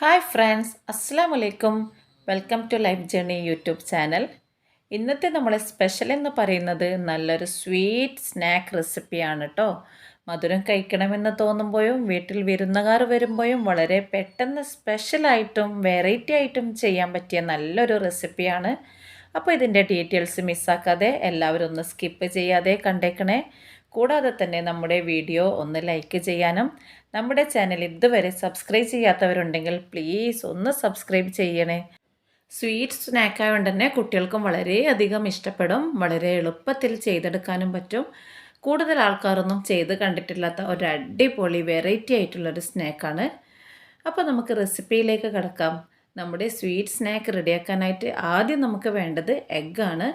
Hi friends അസ്സാം വലൈക്കും welcome to life journey YouTube channel ഇന്നത്തെ നമ്മളെ സ്പെഷ്യൽ എന്ന് പറയുന്നത് നല്ലൊരു സ്വീറ്റ് സ്നാക്ക് റെസിപ്പിയാണ് കേട്ടോ മധുരം കഴിക്കണമെന്ന് തോന്നുമ്പോഴും വീട്ടിൽ വിരുന്നുകാർ വരുമ്പോഴും വളരെ പെട്ടെന്ന് സ്പെഷ്യലായിട്ടും വെറൈറ്റി ആയിട്ടും ചെയ്യാൻ പറ്റിയ നല്ലൊരു റെസിപ്പിയാണ് അപ്പോൾ ഇതിന്റെ ഡീറ്റെയിൽസ് മിസ്സാക്കാതെ എല്ലാവരും ഒന്ന് സ്കിപ്പ് ചെയ്യാതെ കണ്ടേക്കണേ. കൂടാതെ തന്നെ നമ്മുടെ വീഡിയോ ഒന്ന് ലൈക്ക് ചെയ്യാനും നമ്മുടെ ചാനൽ ഇതുവരെ സബ്സ്ക്രൈബ് ചെയ്യാത്തവരുണ്ടെങ്കിൽ പ്ലീസ് ഒന്ന് സബ്സ്ക്രൈബ് ചെയ്യണേ. സ്വീറ്റ് സ്നാക്കായതുകൊണ്ട് തന്നെ കുട്ടികൾക്കും വളരെയധികം ഇഷ്ടപ്പെടും. വളരെ എളുപ്പത്തിൽ ചെയ്തെടുക്കാനും പറ്റും. കൂടുതൽ ആൾക്കാരൊന്നും ചെയ്ത് കണ്ടിട്ടില്ലാത്ത ഒരു അടിപൊളി വെറൈറ്റി ആയിട്ടുള്ളൊരു സ്നാക്കാണ് അപ്പോൾ നമുക്ക് റെസിപ്പിയിലേക്ക് കിടക്കാം. നമ്മുടെ സ്വീറ്റ് സ്നാക്ക് റെഡിയാക്കാനായിട്ട് ആദ്യം നമുക്ക് വേണ്ടത് എഗ്ഗാണ്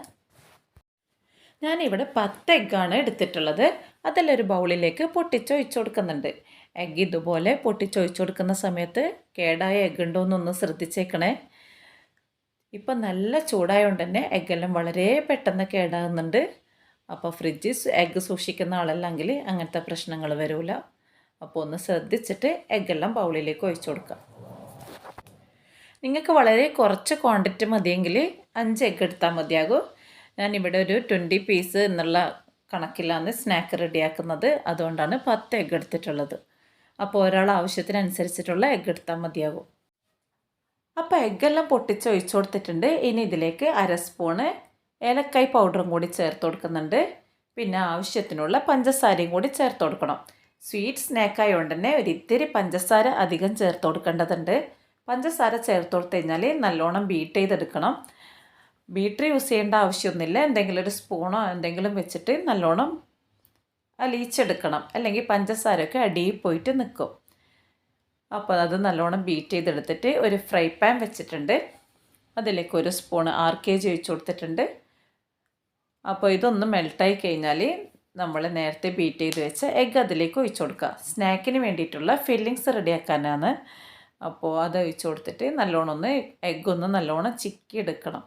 ഞാനിവിടെ പത്ത് എഗ്ഗാണ് എടുത്തിട്ടുള്ളത്. അതിലൊരു ബൗളിലേക്ക് പൊട്ടിച്ചൊഴിച്ചു കൊടുക്കുന്നുണ്ട്. എഗ്ഗ് ഇതുപോലെ പൊട്ടിച്ചൊഴിച്ചു കൊടുക്കുന്ന സമയത്ത് കേടായ എഗ്ഗ് ഉണ്ടോ എന്നൊന്ന് ശ്രദ്ധിച്ചേക്കണേ. ഇപ്പം നല്ല ചൂടായതുകൊണ്ട് തന്നെ എഗ്ഗെല്ലാം വളരെ പെട്ടെന്ന് കേടാകുന്നുണ്ട്. അപ്പോൾ ഫ്രിഡ്ജിൽ എഗ്ഗ് സൂക്ഷിക്കുന്ന ആളല്ലെങ്കിൽ അങ്ങനത്തെ പ്രശ്നങ്ങൾ വരില്ല അപ്പോൾ ഒന്ന് ശ്രദ്ധിച്ചിട്ട് എഗ്ഗെല്ലാം ബൗളിലേക്ക് ഒഴിച്ചു കൊടുക്കാം. നിങ്ങൾക്ക് വളരെ കുറച്ച് ക്വാണ്ടിറ്റി മതിയെങ്കിൽ അഞ്ച് എഗ്ഗ് എടുത്താൽ മതിയാകും. ഞാനിവിടെ ഒരു ട്വന്റി പീസ് എന്നുള്ള കണക്കിലാണ് സ്നാക്ക് റെഡിയാക്കുന്നത്. അതുകൊണ്ടാണ് പത്ത് എഗ്ഗ് എടുത്തിട്ടുള്ളത്. അപ്പോൾ ഒരാൾ ആവശ്യത്തിനനുസരിച്ചിട്ടുള്ള എഗ്ഗ് എടുത്താൽ മതിയാകും. അപ്പോൾ എഗ്ഗെല്ലാം പൊട്ടിച്ച് ഒഴിച്ചു കൊടുത്തിട്ടുണ്ട്. ഇനി ഇതിലേക്ക് അര സ്പൂണ് ഏലക്കായ് പൗഡറും കൂടി ചേർത്ത് കൊടുക്കുന്നുണ്ട്. പിന്നെ ആവശ്യത്തിനുള്ള പഞ്ചസാരയും കൂടി ചേർത്ത് കൊടുക്കണം. സ്വീറ്റ് സ്നാക്കായതുകൊണ്ട് തന്നെ ഒരു ഇത്തിരി പഞ്ചസാര അധികം ചേർത്ത് കൊടുക്കേണ്ടതുണ്ട്. പഞ്ചസാര ചേർത്ത് കൊടുത്തു കഴിഞ്ഞാൽ നല്ലോണം ബീറ്റ് ചെയ്തെടുക്കണം. ബീറ്റർ യൂസ് ചെയ്യേണ്ട ആവശ്യമൊന്നുമില്ല. എന്തെങ്കിലും ഒരു സ്പൂണോ എന്തെങ്കിലും വെച്ചിട്ട് നല്ലോണം അലിയിച്ചെടുക്കണം. അല്ലെങ്കിൽ പഞ്ചസാരയൊക്കെ അടിയിൽ പോയിട്ട് നിൽക്കും. അപ്പോൾ അത് നല്ലോണം ബീറ്റ് ചെയ്തെടുത്തിട്ട് ഒരു ഫ്രൈ പാൻ വെച്ചിട്ടുണ്ട്. അതിലേക്ക് ഒരു സ്പൂൺ ആർ കെ ജി ഒഴിച്ച് കൊടുത്തിട്ടുണ്ട്. അപ്പോൾ ഇതൊന്ന് മെൽട്ടായി കഴിഞ്ഞാൽ നമ്മൾ നേരത്തെ ബീറ്റ് ചെയ്ത് വെച്ച എഗ്ഗ് അതിലേക്ക് ഒഴിച്ചു കൊടുക്കുക. സ്നാക്കിന് വേണ്ടിയിട്ടുള്ള ഫില്ലിങ്സ് റെഡിയാക്കാനാണ്. അപ്പോൾ അത് ഒഴിച്ചു കൊടുത്തിട്ട് നല്ലോണം ഒന്ന് എഗ്ഗ് ഒന്ന് നല്ലോണം ചിക്കി എടുക്കണം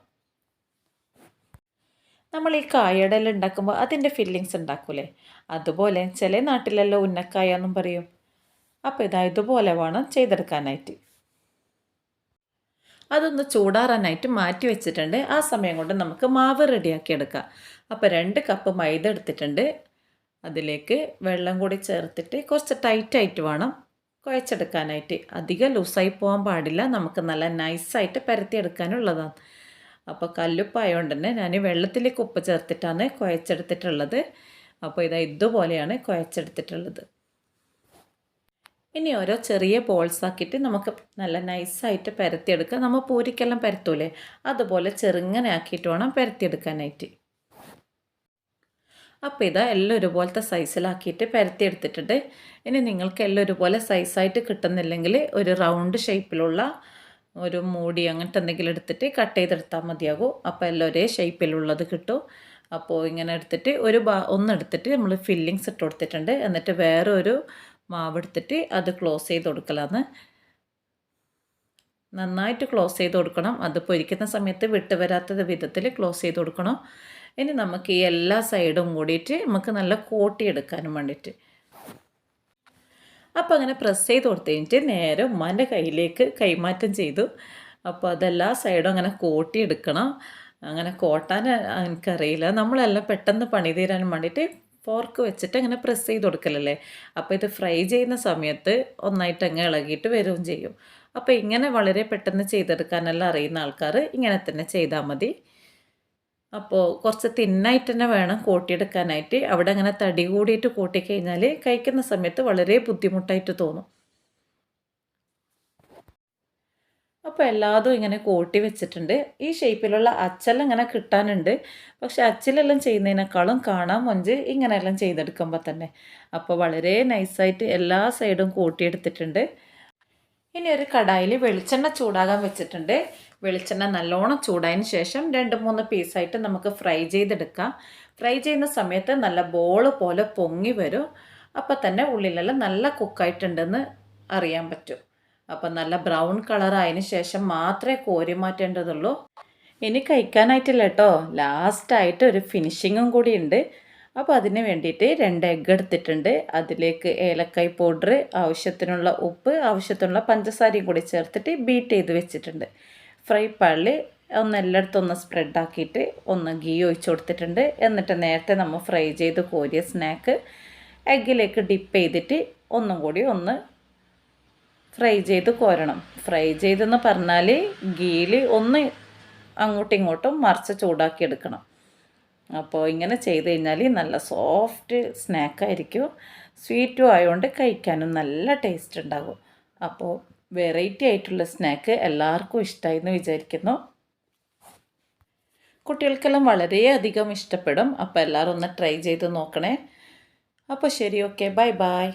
നമ്മൾ ഈ കായടൽ ഉണ്ടാക്കുമ്പോൾ അതിന്റെ ഫില്ലിങ്സ് ഉണ്ടാക്കൂലേ? അതുപോലെ ചില നാട്ടിലെല്ലാം ഉന്നക്കായ എന്നും പറയും. അപ്പോൾ ഇതാ ഇതുപോലെ വേണം ചെയ്തെടുക്കാനായിട്ട്. അതൊന്ന് ചൂടാറാനായിട്ട് മാറ്റി വെച്ചിട്ടുണ്ട്. ആ സമയം കൊണ്ട് നമുക്ക് മാവ് റെഡിയാക്കി എടുക്കാം. അപ്പോൾ രണ്ട് കപ്പ് മൈദ എടുത്തിട്ടുണ്ട്. അതിലേക്ക് വെള്ളം കൂടി ചേർത്തിട്ട് കുറച്ച് ടൈറ്റായിട്ട് വേണം കുഴച്ചെടുക്കാനായിട്ട്. അധികം ലൂസായി പോകാൻ പാടില്ല. നമുക്ക് നല്ല നൈസായിട്ട് പരത്തിയെടുക്കാനുള്ളതാണ്. അപ്പോൾ കല്ലുപ്പായതുകൊണ്ട് തന്നെ ഞാൻ വെള്ളത്തിലേക്ക് ഉപ്പ് ചേർത്തിട്ടാണ് കുഴച്ചെടുത്തിട്ടുള്ളത്. അപ്പോൾ ഇതാ ഇതുപോലെയാണ് കുഴച്ചെടുത്തിട്ടുള്ളത്. ഇനി ഓരോ ചെറിയ ബോൾസ് ആക്കിയിട്ട് നമുക്ക് നല്ല നൈസായിട്ട് പരത്തിയെടുക്കാം. നമ്മൾ പൂരിക്കെല്ലാം പരത്തൂലേ? അതുപോലെ ചെറുങ്ങനെ ആക്കിയിട്ട് വേണം പരത്തിയെടുക്കാനായിട്ട്. അപ്പോൾ ഇതാ എല്ലാം ഒരുപോലത്തെ സൈസിലാക്കിയിട്ട് പരത്തിയെടുത്തിട്ടുണ്ട്. ഇനി നിങ്ങൾക്ക് എല്ലാം ഒരുപോലെ സൈസായിട്ട് കിട്ടുന്നില്ലെങ്കിൽ ഒരു റൗണ്ട് ഷേപ്പിലുള്ള ഒരു മൂടി അങ്ങനത്തെ എന്തെങ്കിലും എടുത്തിട്ട് കട്ട് ചെയ്തെടുത്താൽ മതിയാകും. അപ്പോൾ എല്ലാം ഒരേ ഷേപ്പിലുള്ളത് കിട്ടും. അപ്പോൾ ഇങ്ങനെ എടുത്തിട്ട് ഒരു ബാ ഒന്നെടുത്തിട്ട് നമ്മൾ ഫില്ലിങ്സ് ഇട്ട് കൊടുത്തിട്ടുണ്ട്. എന്നിട്ട് വേറെ ഒരു മാവ് എടുത്തിട്ട് അത് ക്ലോസ് ചെയ്ത് കൊടുക്കലാണ് നന്നായിട്ട് ക്ലോസ് ചെയ്ത് കൊടുക്കണം. അത് പൊരിക്കുന്ന സമയത്ത് വിട്ട് വരാത്ത വിധത്തിൽ ക്ലോസ് ചെയ്ത് കൊടുക്കണം. ഇനി നമുക്ക് ഈ എല്ലാ സൈഡും കൂടിയിട്ട് നമുക്ക് നല്ല കോട്ടിയെടുക്കാനും വേണ്ടിയിട്ട്. അപ്പോൾ അങ്ങനെ പ്രസ് ചെയ്ത് കൊടുത്തു കഴിഞ്ഞിട്ട് നേരെ ഉമ്മാന്റെ കയ്യിലേക്ക് കൈമാറ്റം ചെയ്തു. അപ്പോൾ അതെല്ലാ സൈഡും അങ്ങനെ കോട്ടിയെടുക്കണം അങ്ങനെ കോട്ടാൻ എനിക്കറിയില്ല. നമ്മളെല്ലാം പെട്ടെന്ന് പണി തീരാൻ വേണ്ടിയിട്ട് ഫോർക്ക് വെച്ചിട്ട് അങ്ങനെ പ്രസ് ചെയ്ത് കൊടുക്കലല്ലേ? അപ്പോൾ ഇത് ഫ്രൈ ചെയ്യുന്ന സമയത്ത് ഒന്നായിട്ട് അങ്ങ് ഇളകിയിട്ട് വരികയും ചെയ്യും. അപ്പോൾ ഇങ്ങനെ വളരെ പെട്ടെന്ന് ചെയ്തെടുക്കാനെല്ലാം അറിയുന്ന ആൾക്കാർ ഇങ്ങനെ തന്നെ ചെയ്താൽ മതി. അപ്പോൾ കുറച്ച് തിന്നായിട്ട് തന്നെ വേണം കൂട്ടിയെടുക്കാനായിട്ട്. അവിടെ അങ്ങനെ തടി കൂടിയിട്ട് കൂട്ടിക്കഴിഞ്ഞാൽ കഴിക്കുന്ന സമയത്ത് വളരെ ബുദ്ധിമുട്ടായിട്ട് തോന്നും. അപ്പോൾ എല്ലാതും ഇങ്ങനെ കൂട്ടി വെച്ചിട്ടുണ്ട്. ഈ ഷേപ്പിലുള്ള അച്ചെല്ലാം ഇങ്ങനെ കിട്ടാനുണ്ട്. പക്ഷെ അച്ചിലെല്ലാം ചെയ്യുന്നതിനേക്കാളും കാണാൻ മൊഞ്ച് ഇങ്ങനെയെല്ലാം ചെയ്തെടുക്കുമ്പോൾ തന്നെ. അപ്പോൾ വളരെ നൈസായിട്ട് എല്ലാ സൈഡും കൂട്ടിയെടുത്തിട്ടുണ്ട്. ഇനി ഒരു കടായിൽ വെളിച്ചെണ്ണ ചൂടാകാൻ വെച്ചിട്ടുണ്ട്. വെളിച്ചെണ്ണ നല്ലോണം ചൂടായതിന് ശേഷം രണ്ട് മൂന്ന് പീസായിട്ട് നമുക്ക് ഫ്രൈ ചെയ്തെടുക്കാം. ഫ്രൈ ചെയ്യുന്ന സമയത്ത് നല്ല ബോൾ പോലെ പൊങ്ങി വരും. അപ്പോൾ തന്നെ ഉള്ളിലെല്ലാം നല്ല കുക്കായിട്ടുണ്ടെന്ന് അറിയാൻ പറ്റും. അപ്പം നല്ല ബ്രൗൺ കളറായതിന് ശേഷം മാത്രമേ കോരി മാറ്റേണ്ടതുള്ളൂ. ഇനി കഴിക്കാനായിട്ടില്ല കേട്ടോ. ലാസ്റ്റായിട്ട് ഒരു ഫിനിഷിങ്ങും കൂടി ഉണ്ട്. അപ്പോൾ അതിന് വേണ്ടിയിട്ട് രണ്ട് എഗ്ഗ് എടുത്തിട്ടുണ്ട്. അതിലേക്ക് ഏലക്കായ് പൗഡർ ആവശ്യത്തിനുള്ള ഉപ്പ് ആവശ്യത്തിനുള്ള പഞ്ചസാരയും കൂടി ചേർത്തിട്ട് ബീറ്റ് ചെയ്ത് വെച്ചിട്ടുണ്ട്. ഫ്രൈ പാനിൽ ഒന്ന് എല്ലായിടത്തും ഒന്ന് സ്പ്രെഡ് ആക്കിയിട്ട് ഒന്ന് ഗീ ഒഴിച്ച് കൊടുത്തിട്ടുണ്ട്. എന്നിട്ട് നേരത്തെ നമ്മൾ ഫ്രൈ ചെയ്ത് കോരിയ സ്നാക്ക് എഗ്ഗിലേക്ക് ഡിപ്പ് ചെയ്തിട്ട് ഒന്നും കൂടി ഒന്ന് ഫ്രൈ ചെയ്ത് കോരണം. ഫ്രൈ ചെയ്തെന്ന് പറഞ്ഞാൽ ഗീയിൽ ഒന്ന് അങ്ങോട്ടും ഇങ്ങോട്ടും മറിച്ച് ചൂടാക്കി എടുക്കണം. അപ്പോൾ ഇങ്ങനെ ചെയ്ത് കഴിഞ്ഞാൽ നല്ല സോഫ്റ്റ് സ്നാക്കായിരിക്കും സ്വീറ്റും ആയതുകൊണ്ട് കഴിക്കാനും നല്ല ടേസ്റ്റ് ഉണ്ടാകും അപ്പോൾ വെറൈറ്റി ആയിട്ടുള്ള സ്നാക്ക് എല്ലാവർക്കും ഇഷ്ടമായി എന്ന് വിചാരിക്കുന്നു. കുട്ടികൾക്കെല്ലാം വളരെയധികം ഇഷ്ടപ്പെടും. അപ്പോൾ എല്ലാവരും ഒന്ന് ട്രൈ ചെയ്ത് നോക്കണേ. അപ്പോൾ ശരി ഓക്കെ ബൈ ബൈ